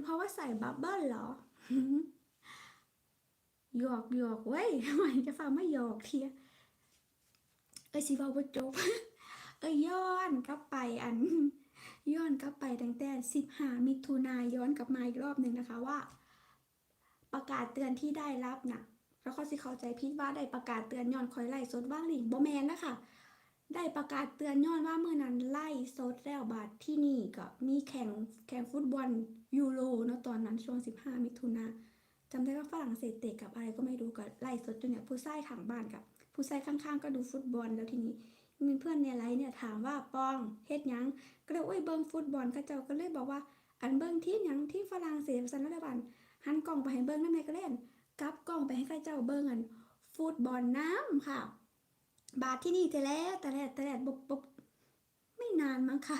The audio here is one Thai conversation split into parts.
เป็นเพราะว่าใส่บับเบิ้ลเหรอหยอกหยอกเว้ยทำไมจะฟังไม่หยอกเทียเอ้ยสิเว้าจบเอ้ยย้อนกลับไปอัน ย้อนกลับไปตั้งแต่15มิถุนายย้อนกลับมาอีกรอบหนึ่งนะคะว่า ประกาศเตือนที่ได้รับน่ะแล้วเขาสิเข้าใจผิดว่าได้ประกาศเตือนย้อนคอยไล่สดว่างลิงบ่แมนนะคะ ได้ประกาศเตือนย้อนว่าเมื่อนั้นไล่สดแล้วบาทที่นี่ก็มีแข่งแข่งฟุตบอลยูโรเนาะตอนนั้นช่วง 15 มิถุนาจำได้ว่าฝรั่งเศสเตะกับอะไรก็ไม่รู้ก็ไล่สดจนเนี่ยผู้ชายข้างบ้านกับ ผู้ชายข้างๆ ก็ดูฟุตบอลแล้วทีนี้มีเพื่อนในไลน์เนี่ยถามว่าปองเฮ็ดยังก็เลยโอ้ยเบิ่งฟุตบอลก็เจ้าก็เลยบอกว่า อันเบิ่งที่ยังที่ฝรั่งเศสสันรัฐบาลหันกล้องไปให้เบิ่งนั่นในก็เล่นกลับกล้องไปให้ข้าเจ้าเบิ่งอันฟุตบอลน้ำค่ะ บาทที่นี่แต่แล้วแต่แล้วแต่แล้วปุ๊บปุ๊บไม่นานมั้งค่ะ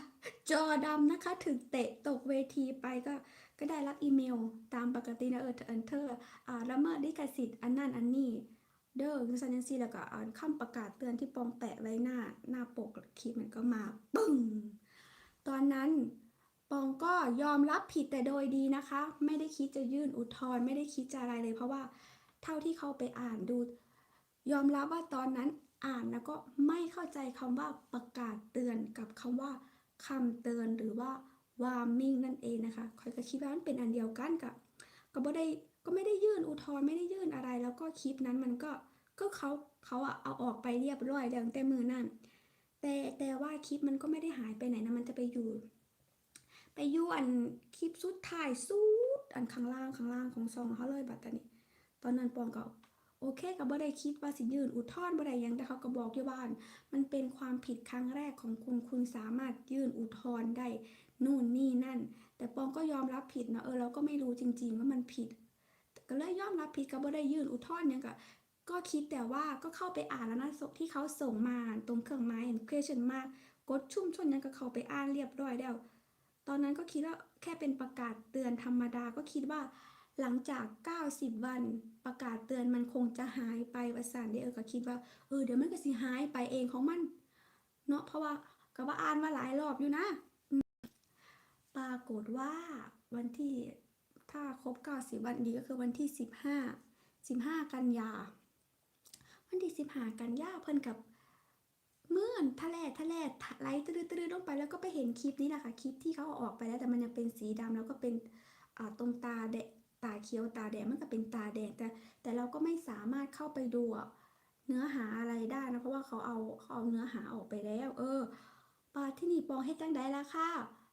จอดำนะคะ ถึงเตะตกเวทีไปก็ก็ได้รับอีเมล ตามปกตินะเออเออเธออ่าละเมิดลิขสิทธิ์อันนั้นอันนี้ เด้อคือซันยันซีแล้วก็อ่านคำประกาศเตือนที่ปองแปะไว้หน้าหน้าปกคลิปมันก็มาปึ้งตอนนั้นปองก็ยอมรับผิดแต่โดยดีนะคะ ไม่ได้คิดจะยื่นอุทธรณ์ไม่ได้คิดจะอะไรเลย เพราะว่าเท่าที่เขาไปอ่านดู ยอมรับว่าตอนนั้น อ่านแล้วก็ไม่เข้าใจคำว่าประกาศเตือนกับคำว่าคำเตือนหรือว่า warning นั่นเองนะคะคอยก็คิดว่ามันเป็นอันเดียวกันกับก็ไม่ได้ก็ไม่ได้ยื่นอุทธรณ์ไม่ได้ยื่นอะไร แล้วก็คลิปนั้นมันก็ก็เขาเขาอะเอาออกไปเรียบร้อยแล้วตั้งแต่มือนั่นแต่แต่ว่าคลิปมันก็ไม่ได้หายไปไหนนะมันจะไปอยู่ ไปอยู่อันคลิปสุดท้ายสุดอันข้างล่างข้างล่างของซองเขาเลยบัตอนนี้ ตอนนั้นปองก็ โอเคก็บ่ได้คิดว่าสิยื่นอุทธรณ์บ่ได้ยังแต่เขาก็บอกอยู่ว่าอันมันเป็นความผิดครั้งแรกของคุณคุณสามารถยื่นอุทธรณ์ได้นู่นนี่นั่น แต่ปองก็ยอมรับผิดนะเออเราก็ไม่รู้จริง ๆ ว่ามันผิด ก็เลยยอมรับผิดก็บ่ได้ยื่นอุทธรณ์ยังก็ก็คิดแต่ว่าก็เข้าไปอ่านแล้วนะที่เขาส่งมาตรงเครื่องหมาย question mark กดชุ่มชนยังก็เข้าไปอ่านเรียบร้อยแล้ว ตอนนั้นก็คิดว่าแค่เป็นประกาศเตือนธรรมดาก็คิดว่า หลังจาก 90 วันประกาศเตือนมันคงจะหายไปว่าสานเดเออก็คิดว่าเออเดี๋ยวมันก็สิหายไปเองของมันเนาะเพราะว่าก็ว่าอ่านมาหลายรอบอยู่นะ ปรากฏว่าวันที่ถ้าครบ 90 วันดีก็คือวันที่ 15 15 กันยา วันที่ 15 กันยาเพิ่นกับเมื่อนทะเลทะเลไลท์ตื้อตื้อลงไปแล้วก็ไปเห็นคลิปนี้แหละค่ะคลิปที่เขาออกไปแล้วแต่มันยังเป็นสีดำแล้วก็เป็นตรงตาแดง ตาเขียวตาแดงมันก็เป็นตาแดงแต่แต่เราก็ไม่สามารถเข้าไปดูเนื้อหาอะไรได้นะเพราะว่าเขาเอาเขาเอาเนื้อหาออกไปแล้ว เออปาที่นี่ปองให้จังใดละค่ะ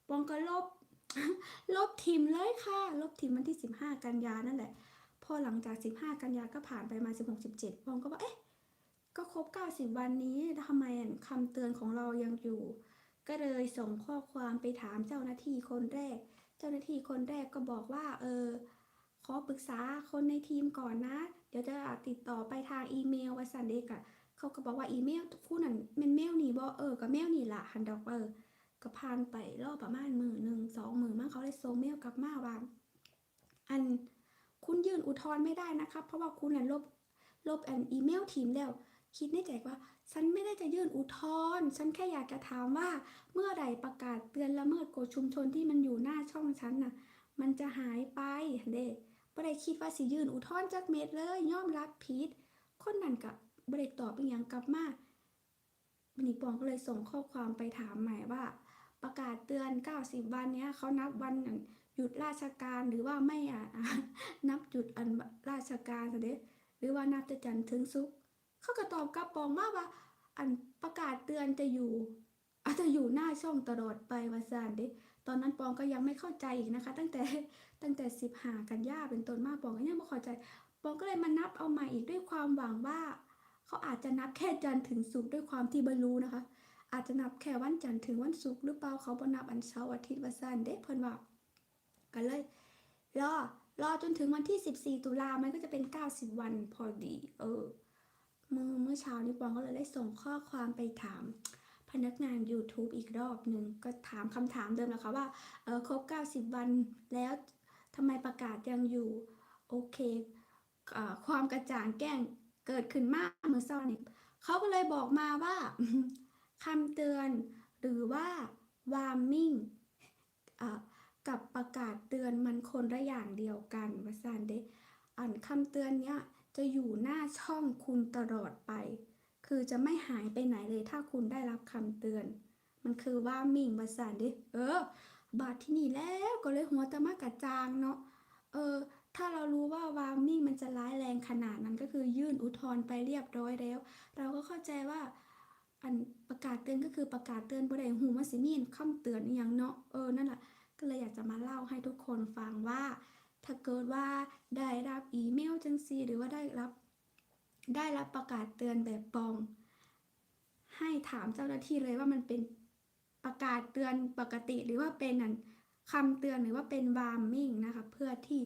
ปองก็ลบ ลบทิมเลยค่ะ ลบทิมวันที่ 15 กันยานั่นแหละ พอหลังจาก 15 กันยาก็ผ่านไปมา 16 17ปองก็ว่าเอ๊ะก็ครบ 90 วันนี้ทำไมคำเตือนของเรายังอยู่ ก็เลยส่งข้อความไปถามเจ้าหน้าที่คนแรก เจ้าหน้าที่คนแรกก็บอกว่า เออ ขอปรึกษาคนในทีมก่อนนะ เดี๋ยวจะติดต่อไปทางอีเมลว่าสันเด็กอะเขาก็บอกว่าอีเมลคู่นั้นเมนเมลนี่บอเออกับเมลนี่ละฮันดอกเออก็ผ่านไปรอบประมาณมือหนึ่งสองมือมั้งเขาเลยส่งเมลกลับมาว่าอันคุณยื่นอุทธรณ์ไม่ได้นะครับ เพราะว่าคุณน่ะลบลบอันอีเมลทีมแล้ว คิดในใจว่า ฉันไม่ได้จะยื่นอุทธรณ์ฉันแค่อยากจะถามว่า เมื่อใดประกาศเตือนละเมิดกฎชุมชนที่มันอยู่หน้าช่องฉันน่ะ มันจะหายไปเด้ บ่ได้คิดว่าสิยื่นอุทธรณ์จักเม็ดเลยยอมรับผิดคนนั้นก็บ่ได้ตอบอีหยังกลับมาบันนี้ปองก็เลยส่งข้อความไปถามใหม่ว่า ประกาศเตือน 90 วันเนี้ยเขานับวันหยุดราชการหรือว่าไม่อะนับหยุดอันราชการซะเด้หรือว่านับแต่จันทร์ถึงศุก เขาก็ตอบกลับปองมาว่า อันประกาศเตือนจะอยู่อาจจะอยู่หน้าช่องตลอดไปว่าซานเด้ ตอนนั้นปองก็ยังไม่เข้าใจอีกนะคะ ตั้งแต่ตั้งแต่สิบหากันยาเป็นต้นมากปองก็ยังไม่เข้าใจ ปองก็เลยมานับเอาใหม่อีกด้วยความหวังว่าเขาอาจจะนับแค่จันทร์ถึงศุกร์ด้วยความที่บรรลุนะคะ อาจจะนับแค่วันจันทร์ถึงวันศุกร์หรือเปล่าเขาบ่นับอันเสาร์อาทิตย์ว่าซานเด้เพิ่นว่ากันเลยรอรอจนถึงวันที่ 14 ตุลามันก็จะเป็น 90 วันพอดี เออเมื่อเมื่อเช้านี้ปองก็เลยได้ส่งข้อความไปถาม พนักงาน YouTube อีกรอบหนึ่งก็ถามคำถามเดิมนะคะว่าเออครบ 90 วันแล้วทำไมประกาศยังอยู่โอเคเออความกระจ่างแก้งเกิดขึ้นมากเมื่อเช้านี้เขาก็เลยบอกมาว่าคำเตือนหรือว่า warming อ่ากับประกาศเตือนมันคนละอย่างเดียวกันวาซานเดะอันคำเตือนเนี้ยจะอยู่หน้าช่องคุณตลอดไป คือจะไม่หายไปไหนเลยถ้าคุณได้รับคำเตือน มันคือว่ามิ่งมาซานดะเออบาดที่นี่แล้วก็เลยหัวตะมากระจางเนาะเออถ้าเรารู้ว่าวาร์มิ่งมันจะร้ายแรงขนาดนั้นก็คือยื่นอุทธรณ์ไปเรียบร้อยแล้ว เราก็เข้าใจว่าอันประกาศเตือนก็คือประกาศเตือนบ่ได้หูว่าสิมีคำเตือนอย่างเนาะเออนั่นแหละก็เลยอยากจะมาเล่าให้ทุกคนฟังว่า ถ้าเกิดว่าได้รับอีเมลจังซีหรือว่าได้รับ ได้รับประกาศเตือนแบบปลอม ให้ถามเจ้าหน้าที่เลยว่ามันเป็นประกาศเตือนปกติ หรือว่าเป็นอันคำเตือนหรือว่าเป็นวาร์มมิ่งนะคะเพื่อที่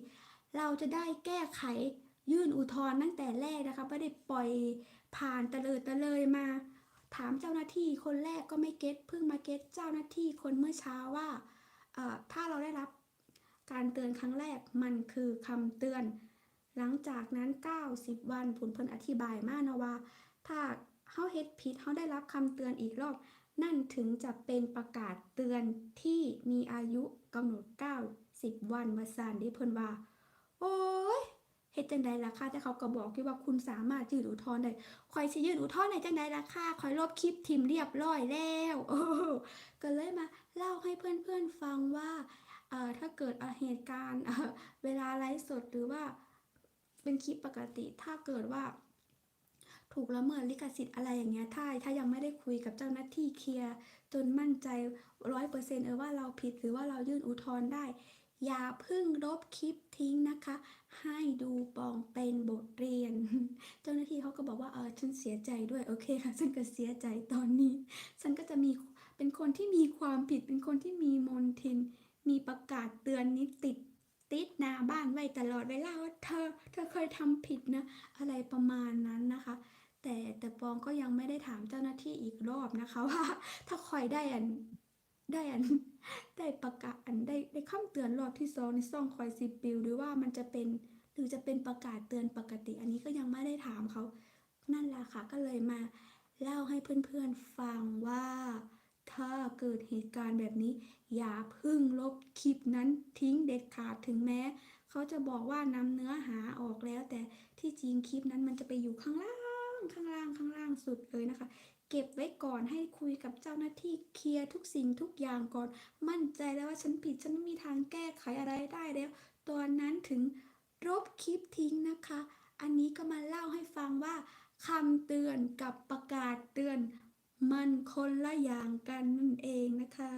เราจะได้แก้ไขยื่นอุทธรณ์ตั้งแต่แรกนะคะไม่ได้ปล่อยผ่านตะเลยตะเลยมา ถามเจ้าหน้าที่คนแรกก็ไม่เก็ตเพิ่งมาเก็ตเจ้าหน้าที่คนเมื่อเช้าว่าถ้าเราได้รับการเตือนครั้งแรกมันคือคำเตือน หลังจากนั้น 90 วันผลเพิ่นอธิบายมานะว่า ถ้าเฮาเฮ็ดผิดเฮาได้รับคำเตือนอีกรอบ นั่นถึงจะเป็นประกาศเตือนที่มีอายุกำหนด 90 วันว่าซั่นเด้เพิ่นว่า โอ้ยเฮ็ดจังไดล่ะค่ะแต่เขาก็บอกอยู่ว่าคุณสามารถยื่นอุทธรณ์ได้ข่อยสิยื่นอุทธรณ์ได้จังไดล่ะค่ะข่อยลบคลิปทิมเรียบร้อยแล้วโอ้ก็เลยมาเล่าให้เพื่อนๆฟังว่าเอ่อถ้าเกิดเหตุการณ์เวลาไลฟ์สดหรือว่า เป็นคลิปปกติ ถ้าเกิดว่า ถูกละเมิดลิขสิทธิ์อะไรอย่างเงี้ย ถ้าถ้ายังไม่ได้คุยกับเจ้าหน้าที่เคลียร์จนมั่นใจร้อยเปอร์เซ็นต์เออว่าเราผิดหรือว่าเรายื่นอุทธรณ์ได้ อย่าพิ่งลบคลิปทิ้งนะคะ ให้ดูปองเป็นบทเรียน เจ้าหน้าที่เขาก็บอกว่าเออฉันเสียใจด้วยโอเคค่ะฉันก็เสียใจตอนนี้ ฉันก็จะมีเป็นคนที่มีความผิดเป็นคนที่มีมนทิน มีประกาศเตือนนี้ติด ติดหน้าบ้านไว้ตลอดเวลาว่าเธอ เธอเคยทำผิดนะ อะไรประมาณนั้นนะคะ แต่แต่ปองก็ยังไม่ได้ถามเจ้าหน้าที่อีกรอบนะคะว่า ถ้าคอยได้อันได้อันได้ประกาศอันได้ได้คำเตือนรอบที่สองในซ่องคอยสิบปิวหรือว่ามันจะเป็นหรือจะเป็นประกาศเตือนปกติ อันนี้ก็ยังไม่ได้ถามเขานั่นแหละค่ะก็เลยมาเล่าให้เพื่อนๆฟังว่า ถ้าเกิดเหตุการณ์แบบนี้ อย่าพึ่งลบคลิปนั้นทิ้งเด็ดขาดถึงแม้ เขาจะบอกว่านำเนื้อหาออกแล้ว แต่ที่จริงคลิปนั้นมันจะไปอยู่ข้างล่างข้างล่างข้างล่างสุดเลยนะคะ เก็บไว้ก่อนให้คุยกับเจ้าหน้าที่เคลียร์ทุกสิ่งทุกอย่างก่อน มั่นใจแล้วว่าฉันผิดฉันไม่มีทางแก้ไขอะไรได้แล้ว ตอนนั้นถึงลบคลิปทิ้งนะคะ อันนี้ก็มาเล่าให้ฟังว่าคำเตือนกับประกาศเตือน มันคนละอย่างกันนั่นเองนะคะ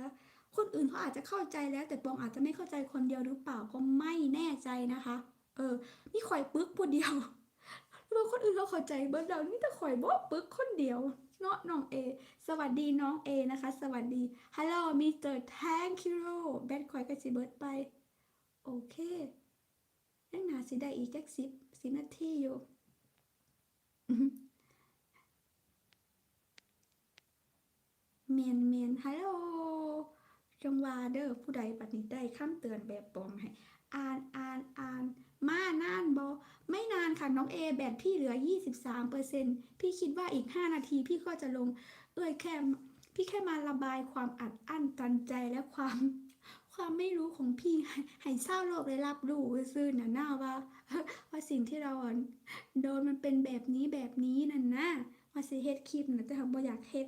คนอื่นเขาอาจจะเข้าใจแล้ว แต่ปองอาจจะไม่เข้าใจคนเดียวหรือเปล่าก็ไม่แน่ใจนะคะ เออมีข่อยปึ๊กผู้เดียวแล้วคนอื่นเขาเข้าใจเบิร์ดเรานี่แต่ข่อยบ่ปึ๊กคนเดียวเนาะน้องเอ สวัสดีน้องเอนะคะ สวัสดีฮัลโหลมิสเตอร์แทงคิโรแบทข่อยก็สิเบิร์ดไป โอเคยังนาสิได้อีกจักสิบสิบนาทีอยู่ เมียนเมียนฮัลโหลจงว่าเด้อผู้ใดปัดนี้ได้คำเตือนแบบปลอมให้อ่านอ่านอ่านมานานบอไม่นานค่ะน้องเอแบตพี่เหลือ 23เปอร์เซ็นพี่คิดว่าอีก 5 นาทีพี่ก็จะลง เอ้ยแค่พี่แค่มาระบายความอัดอั้นตันใจและความ ความไม่รู้ของพี่ให้เศร้าโลกได้รับรู้ซื่อน่ะหน้าว่าว่าสิ่งที่เราโดนมันเป็นแบบนี้แบบนี้นั่นนะว่าสิเฮ็ดคลิปนะแต่เขาบ่อยากเฮ็ด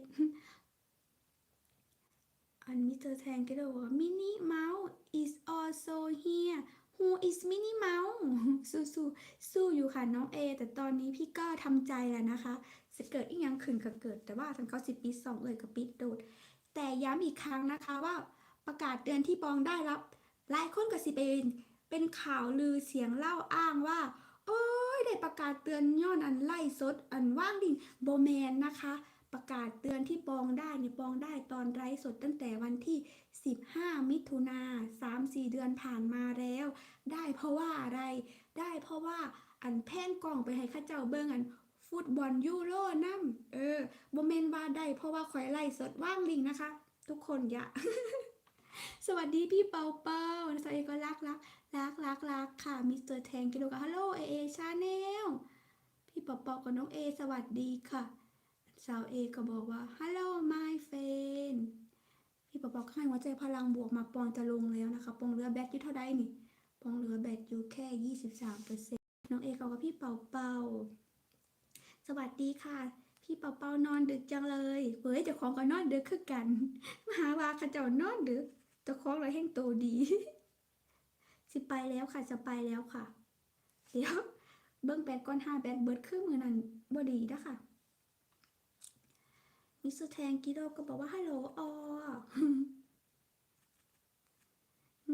อันมิสเตอร์แทงก็เลยบอกว่ามินิเมาส์ is also here who is มินิเมาส์สู้สู้สู้อยู่ค่ะน้องเอ แต่ตอนนี้พี่ก็ทำใจแล้วนะคะจะเกิดอีกยังขึ้นก็เกิด แต่ว่าทางเขาสิบปีสองเลยกับปิดโดด แต่ย้ำอีกครั้งนะคะว่าประกาศเตือนที่ปองได้รับหลายคนก็สิเป็นเป็นข่าวลือเสียงเล่าอ้างว่า โอ้ยได้ประกาศเตือนย้อนอันไล่สดอันว่างดิ่งโบแมนนะคะ ประกาศเตือนที่ปองได้เนี่ยปองได้ตอนไลฟ์สดตั้งแต่วันที่ 15 มิถุนา3-4 เดือนผ่านมาแล้ว ได้เพราะว่าอะไร ได้เพราะว่าอันแพนกล่องไปให้ข้าเจ้าเบิ่งอันฟุตบอลยูโรนํเออบ่แม่นว่าได้เพราะว่าข่อยไล่สดว่างลิงนะคะ ทุกคนอย่าสวัสดีพี่เปาเปาสวัสดีก็รักรักรักรักรักค่ะมิสเตอร์แทงกิโลกับฮัลโหลเอเอชาแนลพี่เปาเปากับน้องเอสวัสดีค่ะ สาวเอก็บอกว่าฮัลโหล my friend พี่ปอปอก็ให้หัวใจพลังบวกมาปองจะลงแล้วนะคะ ปองเหลือแบตอยู่เท่าใดนี่ ปองเหลือแบตอยู่แค่ยี่สิบสามเปอร์เซ็นต์น้องเอเขากับพี่เป่าเป่า สวัสดีค่ะ พี่เป่าเป่านอนดึกจังเลยเฮ้ยเจ้าของก็นอนดึกคือกันมหาวาขาเจ้านอนดึกเจ้าของเราแห่งโตดี สิไปแล้วค่ะจะไปแล้วค่ะ เดี๋ยวเบิ้งแบตก่อนห้าแบตเบิดครึ่งมือนั้นบ่ดีนะคะ มิสเตอร์แทงกิโดก็บอกว่าฮัลโหลออ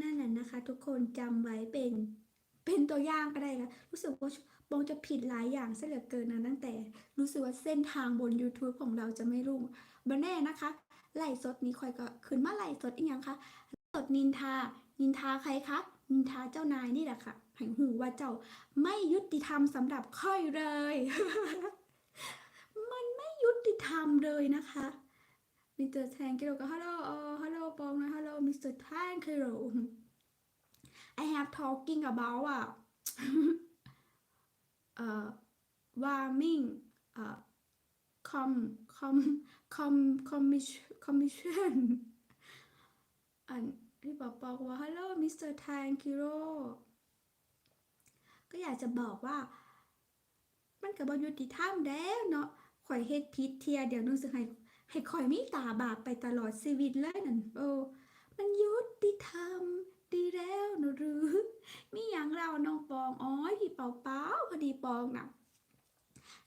นั่นแหละนะคะ ทุกคนจำไว้เป็นเป็นตัวอย่างก็ได้ค่ะรู้สึกว่าบองจะผิดหลายอย่างซะเหลือเกินนะตั้งแต่ รู้สึกว่าเส้นทางบน YouTube ของเราจะไม่รุ่งบันแน่นะคะไล่สดนี้คอยก็ขึ้นมาไล่สดอีกอย่างคะสดนินทา นินทาใครคะนินทาเจ้านายนี่แหละค่ะให้หูว่าเจ้าไม่ยุติธรรมสำหรับค่อยเลย ติธรรมเลยนะคะมิสเตอร์แทงกิโลก็ฮัลโหลอฮัลโหลปองนะฮัลโหลมิสเตอร์แทงกิโล I have talking about อะเอ่อ warming เอ่อ com com com commission commission อันพี่บอกบอกว่า hello Mr. Tankiro ก็อยากจะบอกว่า มันกับบอยุติธรรมแล้วเนาะ ข่อยเฮ็ดผิดเทียเดี๋ยวนึงสิให้ให้ข่อยมีตาบาปไปตลอดชีวิตเลยนั่นโอ้มันยุติธรรมดีแล้วหนูหรือมีอย่างเราน้องปองอ๋อพี่เป่าเป้าพอดีปองน่ะ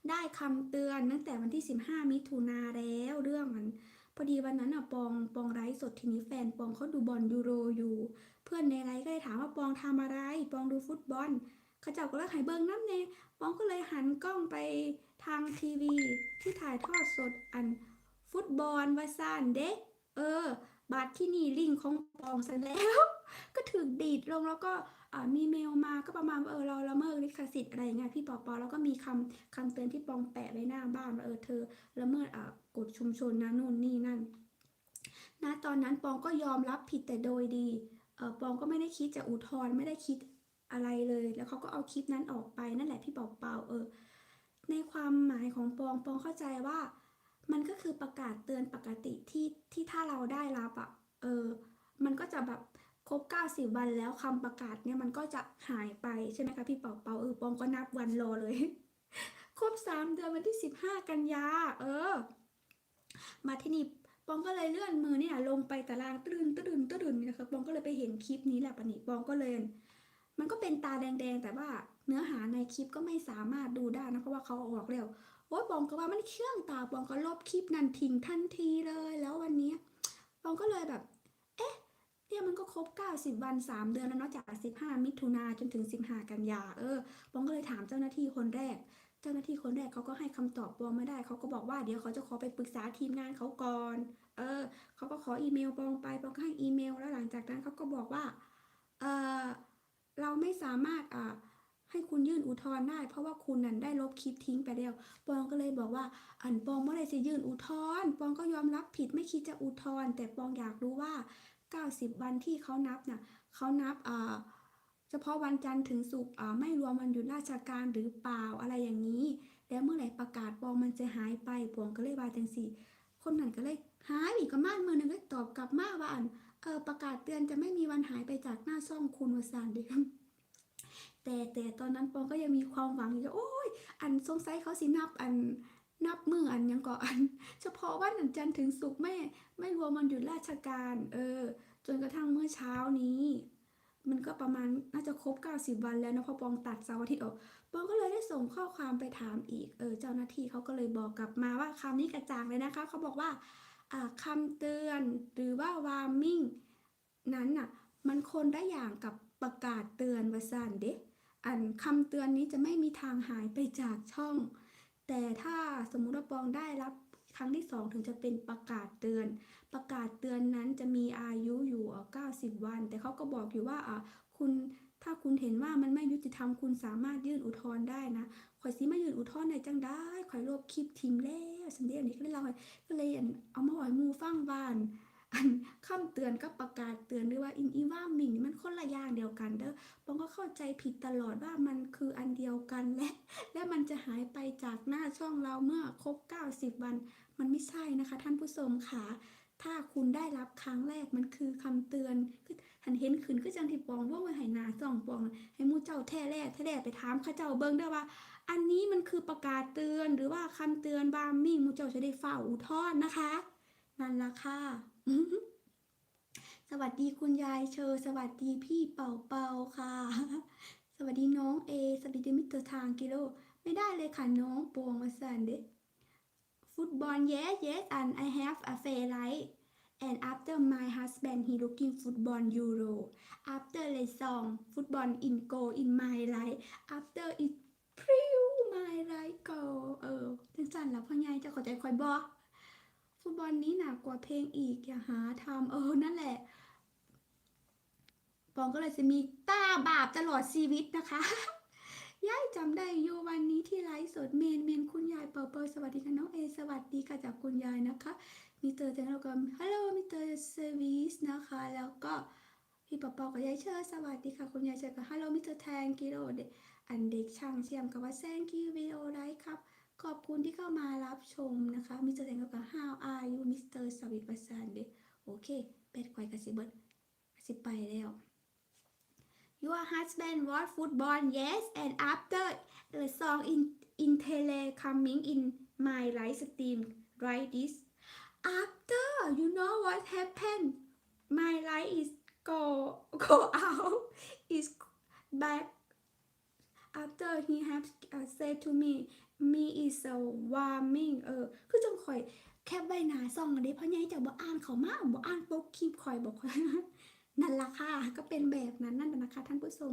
ได้คำเตือนตั้งแต่วันที่ 15 มิถุนาแล้วเรื่องมันพอดีวันนั้นอะปองปองไลฟ์สดทีนี้แฟนปองเขาดูบอลยูโรอยู่ เพื่อนในไลฟ์ก็เลยถามว่าปองทำอะไร ปองดูฟุตบอลเขาเจ้าก็เลยให้เบิ้งน้ำเนปอง กล้องไปทางทีวี ที่ถ่ายทอดสดอัน ฟุตบอลวาซานเด็ก เออบัตรที่นี่ลิงของปองเสร็จแล้ว ก็ถูกดีดลงแล้วก็มีเมลมาก็ประมาณว่าเออเราละเมิดลิขสิทธิ์อะไรเงี้ยพี่ปอปอแล้วก็มีคำคำเตือนที่ปองแปะไว้หน้าบ้านว่าเออเธอละเมิดอ่ากฎชุมชนนะนู่นนี่นั่นนะตอนนั้นปองก็ยอมรับผิดแต่โดยดีเออปองก็ไม่ได้คิดจะอุทธรณ์ไม่ได้คิด อะไรเลย แล้วเขาก็เอาคลิปนั้นออกไปนั่นแหละพี่เปาเปาเออ ในความหมายของปองปองเข้าใจว่า มันก็คือประกาศเตือนปกติที่ที่ถ้าเราได้รับอะเออ มันก็จะแบบครบ 90 วันแล้วคำประกาศเนี่ยมันก็จะหายไปใช่ไหมคะพี่เป่าเป่าเออปองก็นับวันรอเลย ครบ 3 เดือนวันที่ 15 กันยาเออ มาที่นี่ปองก็เลยเลื่อนมือเนี่ยลงไปตารางตื่นตื่นตื่นนะคะปองก็เลยไปเห็นคลิปนี้แหละปะนี่ปองก็เลย มันก็เป็นตาแดงๆ แต่ว่าเนื้อหาในคลิปก็ไม่สามารถดูได้นะเพราะว่าเขาออกแล้วโอ้ยปองก็ว่ามันเครื่องตาปองก็ลบคลิปนั้นทิ้งทันทีเลย แล้ววันนี้ปองก็เลยแบบ เอ๊ะเนี่ยมันก็ครบ 90 วัน 3 เดือนแล้วเนาะจาก 15 มิถุนาจนถึง 15 กันยาเออปองก็เลยถามเจ้าหน้าที่คนแรก เจ้าหน้าที่คนแรกเขาก็ให้คำตอบปองไม่ได้เขาก็บอกว่าเดี๋ยวเขาจะขอไปปรึกษาทีมงานเขาก่อนเออเขาก็ขออีเมลปองไปปองก็ให้อีเมล แล้วหลังจากนั้นเขาก็บอกว่าเออ เราไม่สามารถอ่าให้คุณยื่นอุทธรณ์ได้ เพราะว่าคุณนั้นได้ลบคลิปทิ้งไปแล้ว ปองก็เลยบอกว่า อันปองเมื่อไรจะยื่นอุทธรณ์ปองก็ยอมรับผิดไม่คิดจะอุทธรณ์แต่ปองอยากรู้ว่า 90 วันที่เขานับน่ะเขานับอ่าเฉพาะวันจันทร์ถึงศุกร์อ่าไม่รวมวันหยุดราชการหรือเปล่าอะไรอย่างนี้ แล้วเมื่อไหร่ประกาศปองมันจะหายไปปองก็เลยว่าจังสี่คนนั้นก็เลยหายอีกก็มานมือหนึงก็ตอบกลับมาว่าอัน เออประกาศเตือนจะไม่มีวันหายไปจากหน้าช่องคุณวสานเดิแต่แต่ตอนนั้นปองก็ยังมีความหวังอยู่โอ้ย อันสงสัยเขาสินับอันนับมืออันยังก่ออัน เฉพาะวันอันจันทร์ถึงศุกร์ไม่ไม่รวมวันหยุดราชการ เออ จนกระทั่งเมื่อเช้านี้ มันก็ประมาณน่าจะครบ 90 วันแล้วนะพอปองตัดเสาร์อาทิตย์ออกปองก็เลยได้ส่งข้อความไปถามอีกเออเจ้าหน้าที่เขาก็เลยบอกกลับมาว่าคำนี้กระจ่างเลยนะคะเขาบอกว่า คำเตือนหรือว่า warming นั้นน่ะมันคนได้อย่างกับประกาศเตือนว่าสั่นเด็กอันคำเตือนนี้จะไม่มีทางหายไปจากช่อง แต่ถ้าสมมุติว่าปองได้รับครั้งที่สองถึงจะเป็นประกาศเตือน ประกาศเตือนนั้นจะมีอายุอยู่ 90 วัน แต่เขาก็บอกอยู่ว่าอะคุณถ้าคุณเห็นว่ามันไม่ยุติธรรมคุณสามารถยื่นอุทธรณ์ได้นะ ข่อยสิมายื่นอุทธรณ์ในจังได้ข่อยลบคลิปทิ้งแล้วสันเดียนนี้ก็เลยเล่าก็เลยเอามาบอกให้หมูฟังบ้านอันคำเตือนกับประกาศเตือนหรือว่าอินอีว่ามิงนี่มันคนละอย่างเดียวกันเด้อปองก็เข้าใจผิดตลอดว่ามันคืออันเดียวกันและ และมันจะหายไปจากหน้าช่องเราเมื่อครบ 90 วัน มันไม่ใช่นะคะ ท่านผู้ชมค่ะถ้าคุณได้รับครั้งแรกมันคือคำเตือนคือ หันเห็นขึ้นคือจังที่ปองว่าไว้ให้นาส่องปอง ให้มูเจ้าแท้แรกแท้แรกไปถามข้าเจ้าเบิ่งได้ว่า อันนี้มันคือประกาศเตือนหรือว่าคำเตือนบามิ่งมูเจ้าจะได้ฝ่าอุทธรนะคะ นั่นละค่ะสวัสดีคุณยายเชอ สวัสดีพี่เป่าเป่าค่ะ สวัสดีน้องเอ สวัสดีมิสเตอร์ทางกิโล ไม่ได้เลยค่ะน้องปวงมาสันเด้ฟุตบอล yes yes and I have a fair right and after my husband he looking football euro after the song football in go in my life after it priu my life go เออจังสันแล้วพ่อใหญ่จะเข้าใจคอยบอฟุตบอลนี้หนักกว่าเพลงอีกอย่าหาทำเออนั่นแหละปองก็เลยจะมีตาบาปตลอดชีวิตนะคะยายจำได้อยู่วันนี้ที่ไลฟ์สดเมนเมนคุณยายเปิดเปิดสวัสดีค่ะน้องเอสวัสดีค่ะจากคุณยายนะคะ มิสเตอร์แจงแล้วก็ฮัลโหลมิสเตอร์เซอร์วิสนะคะ แล้วก็พี่ปอปอกับยายเชอร์สวัสดีค่ะคุณยายเชอร์กับฮัลโหลมิสเตอร์แทงกิโลเดอันเด็กช่างเสียมกับว่าแซงกิววิดีโอไลฟ์ครับ ขอบคุณที่เข้ามารับชมนะคะมิสเตอร์แทงกับ How are you มิสเตอร์สวิตประสานเดโอเคเป็ดควายกับสิเบิร์ดสิไปแล้ว Your husband watch football yes and after the song in in tele coming in my live stream right this after you know what happened my light is go go out is back after he have uh, said to me me is a warming เออ คือจังข่อยแคบใบหนาซองอันนี้เพราะไงจะบ่อ่านเขามาบ่อ่านโป๊กคลิปข่อยบอกนั่นละค่ะ ก็เป็นแบบนั้นนั่นแหละนะคะท่านผู้ชม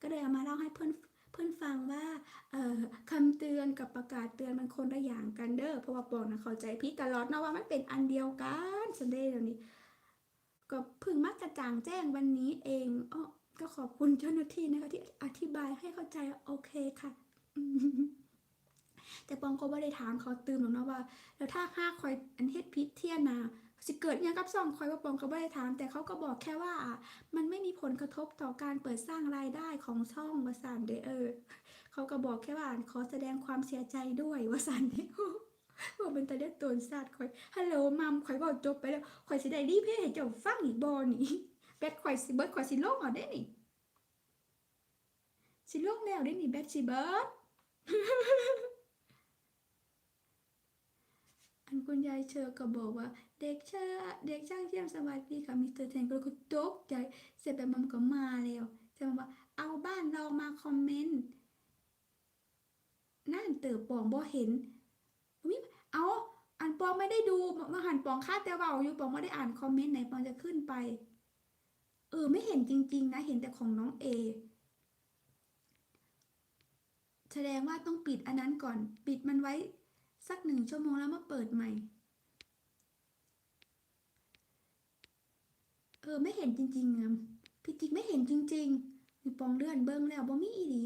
ก็เลยเอามาเล่าให้เพื่อน เพื่อนฟังว่าเอ่อคำเตือนกับประกาศเตือนมันคนละอย่างกันเด้อเพราะว่าปองนะเข้าใจพี่ตลอดนะว่ามันเป็นอันเดียวกันสันเดย์เดี๋ยวนี้ ก็พิ่งมักจะจางแจ้งวันนี้เองอ๋อก็ขอบคุณเจ้าหน้าที่นะคะที่อธิบายให้เข้าใจโอเคค่ะแต่ปองก็ไม่ได้ถามเขาตื่มหรอกนะว่า แล้วถ้าห้าคอยอันเฮ็ดพิษเทียนา สิเกิดยังกับซ่องคอยว่าปองก็ไม่ได้ถาม แต่เขาก็บอกแค่ว่า มันไม่มีผลกระทบต่อการเปิดสร้างรายได้ของช่องวาสันเดอเออเขาก็บอกแค่ว่าขอแสดงความเสียใจด้วยวาสันเดอว่าเป็นตาเด็ดตนซาดคอยฮัลโหลมัมคอยบอกจบไปแล้วคอยสิได้รีเพย์ให้เจ้าฟังอีกบอนี่แบทคอยสิเบิร์ดคอยสิโลกเอาได้นี่สิโลกแล้วได้นี่แบทสิเบิร์ดอันคุณยายเชอก็บอกว่า เด็กเชอเด็กช่างเทียมสวัสดีค่ะมิสเตอร์แทนก็เลยตกใจเสร็จแบบมันก็มาแล้วจะมาว่าเอาบ้านเรามาคอมเมนต์นั่นเติบปองบ่เห็นวิเอาอันปองไม่ได้ดูมาหันปองคาดแต่เว่าอยู่ปองไม่ได้อ่านคอมเมนต์ไหนปองจะขึ้นไป เออไม่เห็นจริง ๆ นะ เห็นแต่ของน้องเอแสดงว่าต้องปิดอันนั้นก่อน ปิดมันไว้สักหนึ่งชั่วโมงแล้วมาเปิดใหม่ อไม่เห็นจริงๆอะพี่จิกไม่เห็นจริงๆมีปองเลื่อนเบิ้งแล้วบ่มีอีหลี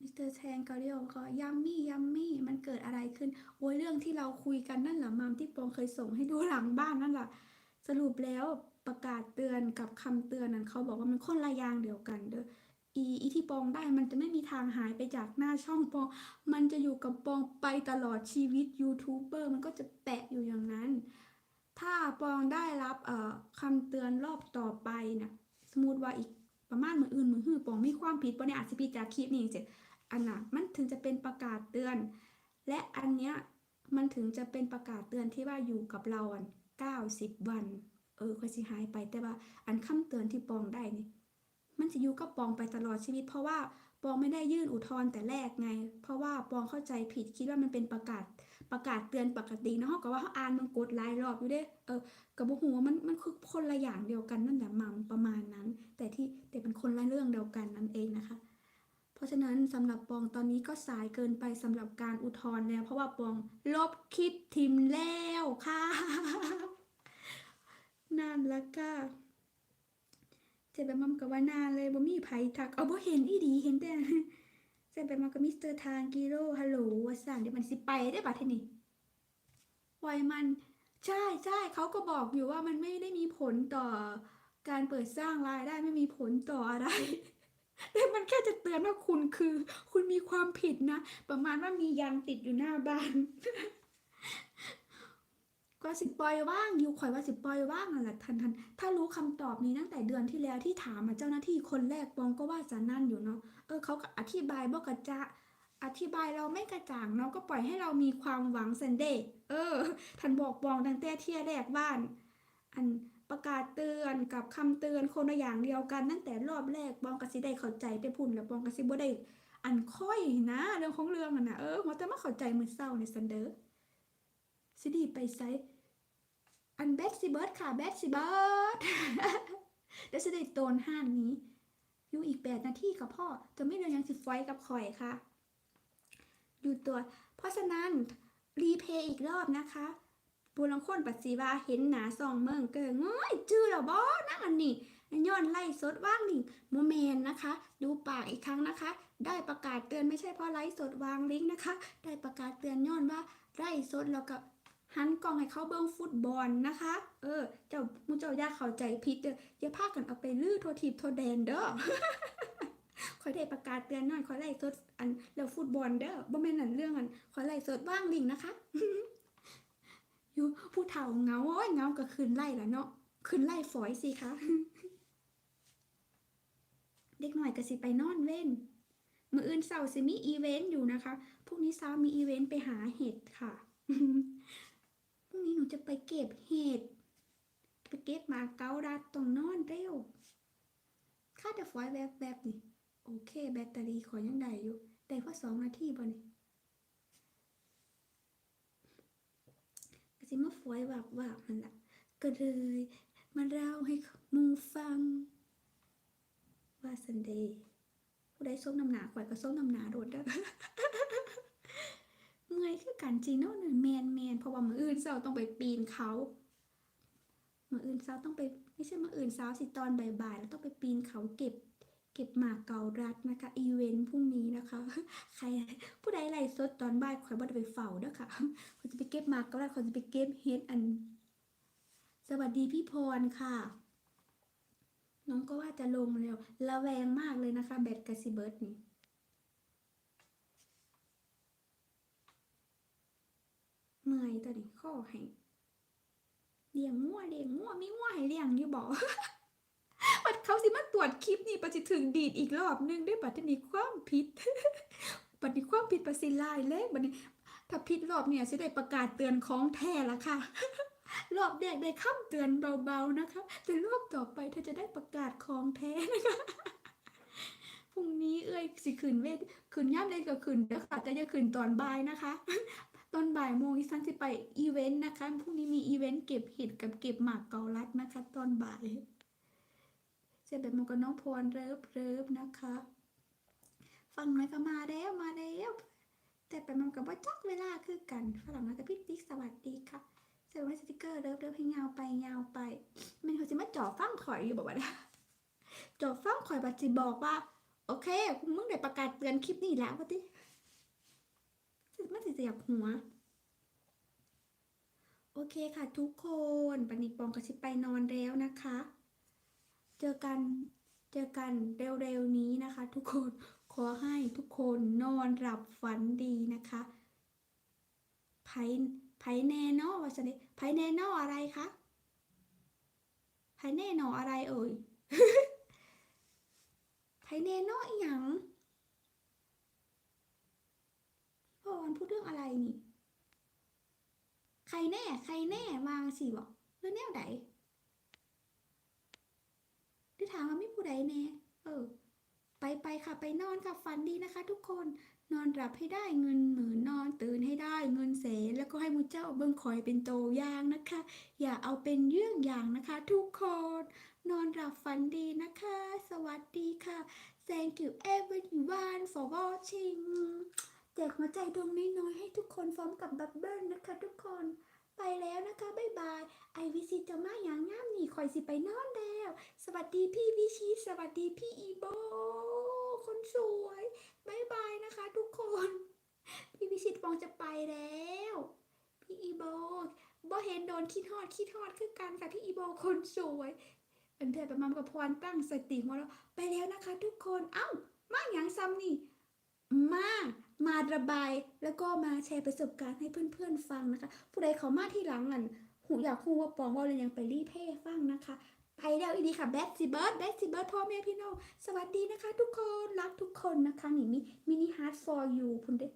มิสเตอร์แทงก็เรียกก็ยัมมี่ยัมมี่มันเกิดอะไรขึ้น โอ้ยเรื่องที่เราคุยกันนั่นแหละมามที่ปองเคยส่งให้ดูหลังบ้านนั่นแหละสรุปแล้วประกาศเตือนกับคำเตือนนั้นเขาบอกว่ามันคนละย่างเดียวกันเด้ออีอีที่ปองได้มันจะไม่มีทางหายไปจากหน้าช่องปอง มันจะอยู่กับปองไปตลอดชีวิตยูทูบเบอร์มันก็จะแปะอยู่อย่างนั้น ถ้าปองได้รับเอ่อคำเตือนรอบต่อไปนะสมมติว่าอีกประมาณมืออื่นมือหื้อปองมีความผิดปะเนี่ยอาจจะผิดจากคลิปนี้เสร็จอันน่ะมันถึงจะเป็นประกาศเตือน และอันเนี้ยมันถึงจะเป็นประกาศเตือนที่ว่าอยู่กับเราอัน90วัน เออค่อยสิหายไปแต่ว่าอันคำเตือนที่ปองได้นี่มันจะอยู่กับปองไปตลอดชีวิต เพราะว่าปองไม่ได้ยื่นอุทธรณ์แต่แรกไง เพราะว่าปองเข้าใจผิดคิดว่ามันเป็นประกาศ ประกาศเตือนปกตินะเฮาก็ว่าเฮาอ่านมันกดหลายรอบอยู่เด้เออกับบ่ฮู้ว่ามันมันคือคนละอย่างเดียวกันนั่นแหละมัมประมาณนั้น แต่ที่แต่เป็นคนละเรื่องเดียวกันนั่นเองนะคะ เพราะฉะนั้นสำหรับปองตอนนี้ก็สายเกินไปสำหรับการอุทธรณ์แล้ว เพราะว่าปองลบคลิปทิมแล้วค่ะนั่นละก็เจ็บแบบมัมกับว่านานเลยบ่มีไผทักเอาบ่เห็นอีดีเห็นแต่ เจ็บแบบมัมกับมิสเตอร์ทางกิโลฮัลโหลว่าสั่นเดี๋ยวมันสิไปได้บัดทีนี้ปล่อยมันใช่ใช่เขาก็บอกอยู่ว่ามันไม่ได้มีผลต่อการเปิดสร้างรายได้ไม่มีผลต่ออะไร แต่มันแค่จะเตือนว่าคุณคือ คุณมีความผิดนะ ประมาณว่ามียันติดอยู่หน้าบ้านก็สิปอยว่างอยู่ข่อยว่าสิปอยว่างนั่นแหละทันทันถ้ารู้คำตอบนี้ตั้งแต่เดือนที่แล้วที่ถามมาเจ้าหน้าที่คนแรกปองก็ว่าจะนั่นอยู่เนาะ เออเขาก็อธิบายบอกกระจะอธิบายเราไม่กระจ่างเนาะก็ปล่อยให้เรามีความหวังเซนเดย์เออทันบอกปองตั้งแต่เที่ยแรกบ้าน อันประกาศเตือนกับคำเตือนคนละอย่างเดียวกันตั้งแต่รอบแรกปองกสิได้เข้าใจไปพุ่นแล้วปองกสิบ่ได้อันค่อยนะเรื่องของเรื่องอะนะเออหัวแต่มาเข้าใจมือเศร้าในซันเดอร์สิดีไปไซอันแบทสิเบิร์ดค่ะแบทสิเบิร์ดเดี๋ยวสิได้โตนห้านนี้ แปดนาทีกับพ่อจะไม่เรียนยังสิไฟกับข่อยค่ะอยู่ตัว เพราะฉะนั้นรีเพย์อีกรอบนะคะปูลังคนปัจจีวาเห็นหนาซองเมืองเกิงง้ยจื้อแล้วบอนั่งอันนี้ย้อนไล่สดว่างลิงโมเมนนะคะ ดูปากอีกครั้งนะคะ ได้ประกาศเตือนไม่ใช่เพราะไลฟ์สดวางลิงก์นะคะ ได้ประกาศเตือนย้อนว่าไลฟ์สดแล้วก็ หันกล้องให้เขาเบิ้งฟุตบอลนะคะ เออ เจ้ามูเจ้าอย่าเข้าใจผิดเด้ออย่าพากันเอาไปลื้อโทรทีบโทแดนเด้อคอได้ประกาศเตือนหน่อยคอไล่สดอันแล้วฟุตบอลเด้อบ่แม่นนั่นเรื่องอันคอไล่สดว่างลิงนะคะอยู่ผู้เฒ่าเงาโอ้ยเงาก็คืนไล่ละเนาะคืนไล่ฝอยสิคะเด็กหน่อยก็สิไปนอนเว้นมืออื่นเสาร์สิมีอีเวนต์อยู่นะคะ พรุ่งนี้เช้ามีอีเวนต์ไปหาเห็ดค่ะ นี้หนูจะไปเก็บเห็ด ไปเก็บหมาเกาดัดต้องนอนเร็วค่าแต่ฝอยแบบแบบนี่โอเค แบตเตอรี่ขอยังได้อยู่ ได้เพราะสองนาทีบ่นี่กสิมาฝอยวับวับมันละก็เลยมาเล่าให้หมูฟัง ว่าซันเดย์ผู้ใดส้มน้ำหนาข่อยก็ส้มน้ำหนาโดดเด้ เมื่อยคือกันจริงเนาะหนึ่งแมนแมนเพราะว่ามืออื่นเช้าต้องไปปีนเขามืออื่นเช้าต้องไปไม่ใช่มืออื่นเช้าสิตอนบ่ายๆแล้วต้องไปปีนเขาเก็บ เก็บหมากเการัดนะคะอีเวนต์พรุ่งนี้นะคะ ใครผู้ใดไล่สดตอนบ่ายข่อยบ่ได้ไปเฝ้าเด้อค่ะข่อยจะไปเก็บหมากเกาลัดข่อยจะไปเก็บเฮดอัน สวัสดีพี่พรค่ะน้องก็ว่าจะลงแล้วระแวงมากเลยนะคะแบตกาซิเบิร์ดนี่ เมื่อยตัวนี้ข้อให้เลี้ยงงัวเลี้ยงงัวมีงัวให้เลี้ยงอยู่บอกปัดเขาสิมาตรวจคลิปนี่ปัดสิถึงดีดอีกรอบนึงด้ปัดที่นี้ความผิดปัดนี้ความผิดปัดสิลายเลยบัดนี้ถ้าผิดรอบเนี่ยสิได้ประกาศเตือนของแท้ละค่ะ รอบแรกได้คำเตือนเบาๆนะคะแต่รอบต่อไปเธอจะได้ประกาศของแท้นะคะพรุ่งนี้เอ้ยสิคืนเวทคืนย่ำเลยก็คืนเด้อค่ะแต่จะคืนตอนบ่ายนะคะ ตอนบ่ายโมงอีสันสิไปอีเวนต์นะคะพรุ่งนี้มีอีเวนต์เก็บเห็ดกับเก็บหมากเกาลัดนะคะ ตอนบ่ายเสร็จแบบมันก็น้องพรเริบเริบนะคะ ฟังหน่อยก็มาแล้วมาแล้วแต่ไปมันกับว่าจักเวลาคือกันฝรั่งนะกับพี่ติ๊กสวัสดีค่ะเซอร์ไพรส์สติกเกอร์เริบเริบให้ยาวไปยาวไปมันเขาจะมาจ่อฟังข่อยอยู่บอกว่าจ่อฟังข่อยบัดจิบอกว่า โอเคมึงได้ประกาศเตือนคลิปนี้แล้ววะติ มันสิเสียบหัว โอเคค่ะทุกคนปันนี้ปองกับชิไปนอนแล้วนะคะ เจอกันเจอกันเร็วๆนี้นะคะ ทุกคนขอให้ทุกคนนอนหลับฝันดีนะคะไผไผแน่นอว่าสนิไผแน่นออะไรคะไผแน่นออะไรเอ่ยไผแน่นออีหยัง พ่อวันพูดเรื่องอะไรนี่ ใครแน่ ใครแน่วางสิบอกเรื่องแนวไหนหรือถามว่าไม่ผู้ใดแน่ เออ ไปไปค่ะไปนอนค่ะฝันดีนะคะ ทุกคน นอนหลับให้ได้เงินหมื่นนอนตื่นให้ได้เงินแสนแล้วก็ให้มูเจ้าเบิ่งคอยเป็นโตอย่างนะคะ อย่าเอาเป็นเรื่องอย่างนะคะ ทุกคน นอนหลับฝันดีนะคะ สวัสดีค่ะ thank you everyone for watching จกหัวใจดวงน้อยๆให้ทุกคนพร้อมกับบับเบิ้ลนะคะ ทุกคน ไปแล้วนะคะบ๊ายบายไอวิซิจะมาอย่างงามนี่คอยสิไปนอนแล้ว สวัสดีพี่วิชิสวัสดีพี่อีโบคนสวยบ๊ายบายนะคะ ทุกคน พี่วิชิตฟองจะไปแล้ว พี่อีโบบ่เห็นโดนคิดฮอดคิดฮอดคือกันค่ะพี่อีโบคนสวยอันเทประมาณกับพรตั้งสติมาแล้วไปแล้วนะคะ ทุกคนเอ้ามาอย่างซ้ำนี่มา มาระบายแล้วก็มาแชร์ประสบการณ์ให้เพื่อนๆฟังนะคะ ผู้ใดเขามาที่หลังอันหูอยากคู่ว่าปองว่าเลยยังไปรีเพยฟังนะคะ ไปแล้วอีดีค่ะแบทซิเบิร์ดแบทซิเบิร์ดพ่อแม่พี่น้องสวัสดีนะคะ ทุกคนรักทุกคนนะคะนี่มีมินิฮาร์ด for you พุ่นเด้